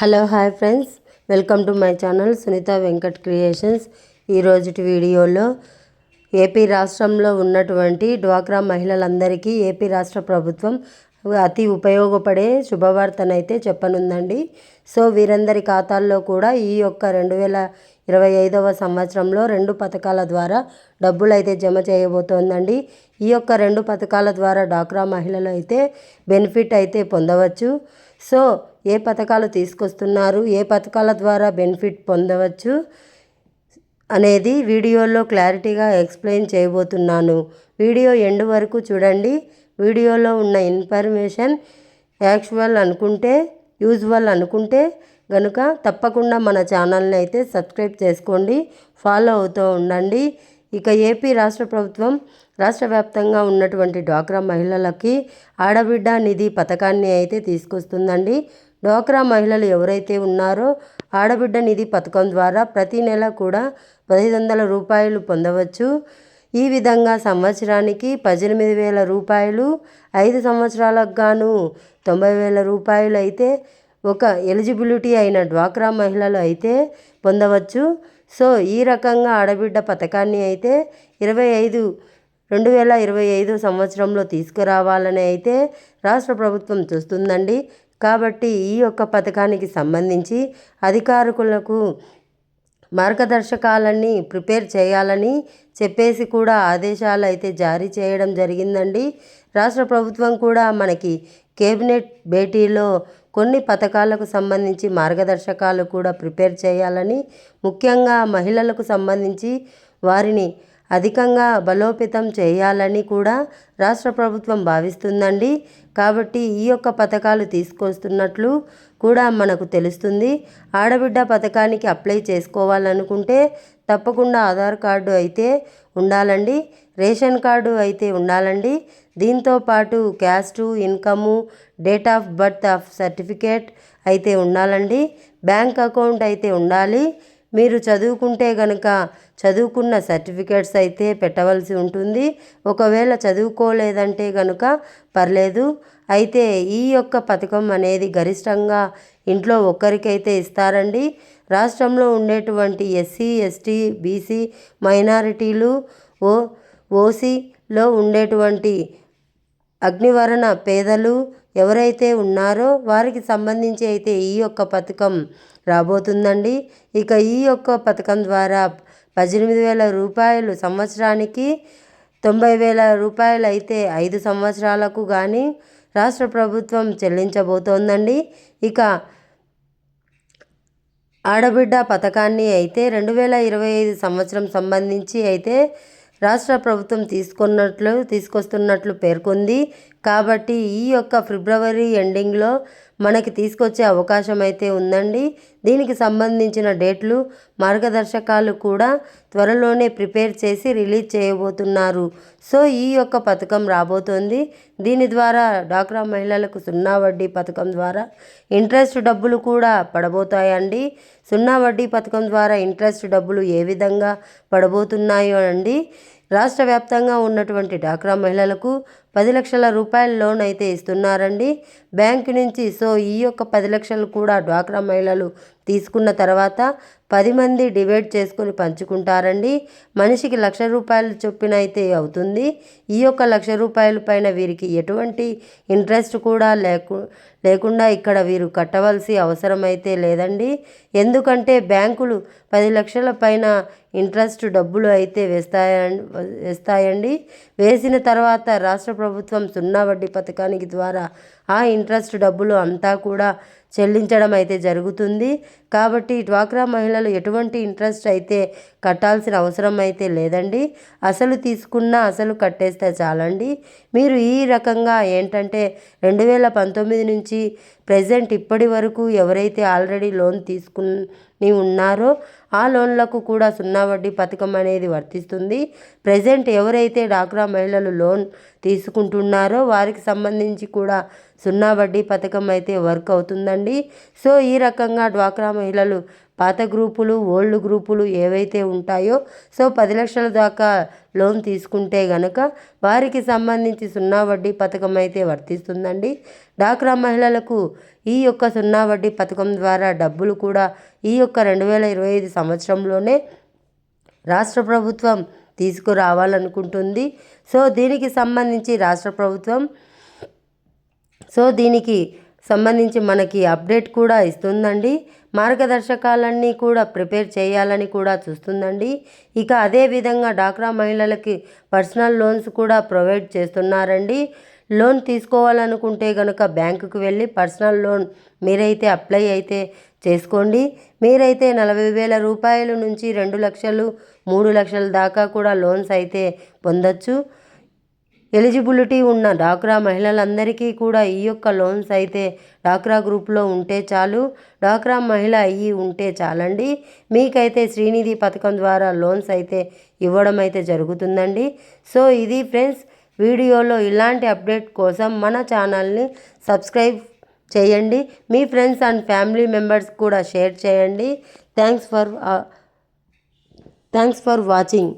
Hello hi friends. Welcome to my channel Sunitha Venkat creations. ఈరోజుటి వీడియోలో AP రాష్ట్రంలో ఉన్నటువంటి డ్వాక్రా మహిళలందరికీ ఏపీ రాష్ట్ర ప్రభుత్వం అతి ఉపయోగపడే శుభవార్తనైతే చెప్పనుందండి. సో వీరందరి ఖాతాల్లో కూడా ఈ యొక్క రెండు వేల ఇరవై ఐదవ సంవత్సరంలో రెండు పథకాల ద్వారా డబ్బులు అయితే జమ చేయబోతోందండి. ఈ యొక్క రెండు పథకాల ద్వారా డాక్రా మహిళలు అయితే బెనిఫిట్ అయితే పొందవచ్చు. సో ఏ పథకాలు తీసుకొస్తున్నారు ఏ పథకాల ద్వారా బెనిఫిట్ పొందవచ్చు అనేది వీడియోలో క్లారిటీగా ఎక్స్ప్లెయిన్ చేయబోతున్నాను. వీడియో ఎండ్ వరకు చూడండి. వీడియోలో ఉన్న ఇన్ఫర్మేషన్ యాక్చువల్ అనుకుంటే యూజువల్ అనుకుంటే కనుక తప్పకుండా మన ఛానల్ని అయితే సబ్స్క్రైబ్ చేసుకోండి ఫాలో అవుతూ ఉండండి. ఇక ఏపీ రాష్ట్ర ప్రభుత్వం రాష్ట్ర వ్యాప్తంగా ఉన్నటువంటి డ్వాక్రా మహిళలకి ఆడబిడ్డ నిధి పథకాన్ని అయితే తీసుకొస్తుందండి. డ్వాక్రా మహిళలు ఎవరైతే ఉన్నారో ఆడబిడ్డ నిధి పథకం ద్వారా ప్రతి నెల కూడా పదిహేను వందల రూపాయలు పొందవచ్చు. ఈ విధంగా సంవత్సరానికి పద్దెనిమిది వేల రూపాయలు ఐదు సంవత్సరాలకు గాను తొంభై వేల రూపాయలు అయితే ఒక ఎలిజిబిలిటీ అయిన డ్వాక్రా మహిళలు అయితే పొందవచ్చు. సో ఈ రకంగా ఆడబిడ్డ పథకాన్ని అయితే ఇరవై ఐదు రెండు వేల ఇరవై ఐదు సంవత్సరంలో తీసుకురావాలని అయితే రాష్ట్ర ప్రభుత్వం చూస్తుందండి. కాబట్టి ఈ యొక్క పథకానికి సంబంధించి అధికారులకు మార్గదర్శకాలన్నీ ప్రిపేర్ చేయాలని చెప్పేసి కూడా ఆదేశాలు అయితే జారీ చేయడం జరిగిందండి. రాష్ట్ర ప్రభుత్వం కూడా మనకి కేబినెట్ భేటీలో కొన్ని పథకాలకు సంబంధించి మార్గదర్శకాలు కూడా ప్రిపేర్ చేయాలని ముఖ్యంగా మహిళలకు సంబంధించి వారిని అధికంగా బలోపేతం చేయాలని కూడా రాష్ట్ర ప్రభుత్వం భావిస్తుందండి. కాబట్టి ఈ యొక్క పథకాలు తీసుకొస్తున్నట్లు కూడా మనకు తెలుస్తుంది. ఆడబిడ్డ పథకానికి అప్లై చేసుకోవాలనుకుంటే తప్పకుండా ఆధార్ కార్డు అయితే ఉండాలండి. రేషన్ కార్డు అయితే ఉండాలండి. దీంతో పాటు caste income date of birth of certificate అయితే ఉండాలండి. బ్యాంక్ అకౌంట్ అయితే ఉండాలి. మీరు చదువుకుంటే కనుక చదువుకున్న సర్టిఫికేట్స్ అయితే పెట్టవలసి ఉంటుంది. ఒకవేళ చదువుకోలేదంటే కనుక పర్లేదు. అయితే ఈ యొక్క పథకం అనేది గరిష్టంగా ఇంట్లో ఒక్కరికైతే ఇస్తారండి. రాష్ట్రంలో ఉండేటువంటి ఎస్సీ ఎస్టీ బీసీ మైనారిటీలు ఓ ఓసీలో ఉండేటువంటి అగ్నివరణ పేదలు ఎవరైతే ఉన్నారో వారికి సంబంధించి అయితే ఈ యొక్క పథకం రాబోతుందండి. ఇక ఈ యొక్క పథకం ద్వారా పద్దెనిమిది వేల రూపాయలు సంవత్సరానికి తొంభై వేల రూపాయలు అయితే ఐదు సంవత్సరాలకు కానీ రాష్ట్ర ప్రభుత్వం చెల్లించబోతోందండి. ఇక ఆడబిడ్డ పథకాన్ని అయితే రెండు వేల ఇరవై ఐదు సంవత్సరం సంబంధించి అయితే రాష్ట్ర ప్రభుత్వం తీసుకున్నట్లు తీసుకొస్తున్నట్లు పేర్కొంది. కాబట్టి ఈ యొక్క ఫిబ్రవరి ఎండింగ్లో మనకి తీసుకొచ్చే అవకాశం అయితే ఉందండి. దీనికి సంబంధించిన డేట్లు మార్గదర్శకాలు కూడా త్వరలోనే ప్రిపేర్ చేసి రిలీజ్ చేయబోతున్నారు. సో ఈ యొక్క పథకం రాబోతోంది. దీని ద్వారా డాక్రా మహిళలకు సున్నా వడ్డీ పథకం ద్వారా ఇంట్రెస్ట్ డబ్బులు కూడా పడబోతాయండి. సున్నా వడ్డీ పథకం ద్వారా ఇంట్రెస్ట్ డబ్బులు ఏ విధంగా పడబోతున్నాయో అండి. రాష్ట్ర వ్యాప్తంగా ఉన్నటువంటి డాక్రా మహిళలకు పది లక్షల రూపాయల లోన్ అయితే ఇస్తున్నారండి. బ్యాంకు నుంచి సో ఈ యొక్క పది లక్షలు కూడా డ్వాక్రా మహిళలు తీసుకున్న తర్వాత పది మంది డివైడ్ చేసుకొని పంచుకుంటారండి. మనిషికి లక్ష రూపాయలు చొప్పున అయితే అవుతుంది. ఈ యొక్క లక్ష రూపాయల పైన వీరికి ఎటువంటి ఇంట్రెస్ట్ కూడా లేకు లేకుండా ఇక్కడ వీరు కట్టవలసి అవసరం అయితే లేదండి. ఎందుకంటే బ్యాంకులు పది లక్షల పైన ఇంట్రెస్ట్ డబ్బులు అయితే వేస్తాయ వేస్తాయండి. వేసిన తర్వాత రాష్ట్ర ప్రభుత్వం సున్నా వడ్డీ పథకానికి ద్వారా ఆ ఇంట్రెస్ట్ డబ్బులు అంతా కూడా చెల్లించడం అయితే జరుగుతుంది. కాబట్టి డ్వాక్రా మహిళలు ఎటువంటి ఇంట్రెస్ట్ అయితే కట్టాల్సిన అవసరం అయితే లేదండి. అసలు తీసుకున్న అసలు కట్టేస్తే చాలండి. మీరు ఈ రకంగా ఏంటంటే రెండు వేల పంతొమ్మిది నుంచి ప్రజెంట్ ఇప్పటి వరకు ఎవరైతే ఆల్రెడీ లోన్ తీసుకుని ఉన్నారో ఆ లోన్లకు కూడా సున్నా వడ్డీ పథకం అనేది వర్తిస్తుంది. ప్రజెంట్ ఎవరైతే డాక్రా మహిళలు లోన్ తీసుకుంటున్నారో వారికి సంబంధించి కూడా సున్నా వడ్డీ పథకం అయితే వర్క్ అవుతుందండి. సో ఈ రకంగా డ్వాక్రా మహిళలు పాత గ్రూపులు ఓల్డ్ గ్రూపులు ఏవైతే ఉంటాయో సో పది లక్షల దాకా లోన్ తీసుకుంటే గనక వారికి సంబంధించి సున్నా వడ్డీ పథకం అయితే వర్తిస్తుందండి. డాక్రా మహిళలకు ఈ యొక్క సున్నా వడ్డీ పథకం ద్వారా డబ్బులు కూడా ఈ యొక్క రెండు వేల ఇరవై ఐదు సంవత్సరంలోనే రాష్ట్ర ప్రభుత్వం తీసుకురావాలనుకుంటుంది. సో దీనికి సంబంధించి రాష్ట్ర ప్రభుత్వం సో దీనికి సంబంధించి మనకి అప్డేట్ కూడా ఇస్తుందండి. మార్గదర్శకాలన్నీ కూడా ప్రిపేర్ చేయాలని కూడా చూస్తుందండి. ఇక అదే విధంగా డాక్రా మహిళలకి పర్సనల్ లోన్స్ కూడా ప్రొవైడ్ చేస్తున్నారండి. లోన్ తీసుకోవాలనుకుంటే కనుక బ్యాంకుకు వెళ్ళి పర్సనల్ లోన్ మీరైతే అప్లై అయితే చేసుకోండి. మీరైతే నలభై వేల రూపాయల నుంచి రెండు లక్షలు మూడు లక్షల దాకా కూడా లోన్స్ అయితే పొందొచ్చు. ఎలిజిబిలిటీ ఉన్న డాక్రా మహిళలందరికీ కూడా ఈ యొక్క లోన్స్ అయితే డాక్రా గ్రూప్లో ఉంటే చాలు డాక్రా మహిళ అయ్యి ఉంటే చాలండి. మీకైతే శ్రీనిధి పథకం ద్వారా లోన్స్ అయితే ఇవ్వడం అయితే జరుగుతుందండి. సో ఇది ఫ్రెండ్స్ వీడియోలో ఇలాంటి అప్డేట్ కోసం మన ఛానల్ని సబ్స్క్రైబ్ చేయండి. మీ ఫ్రెండ్స్ అండ్ ఫ్యామిలీ మెంబర్స్ కూడా షేర్ చేయండి. Thanks for thanks for watching.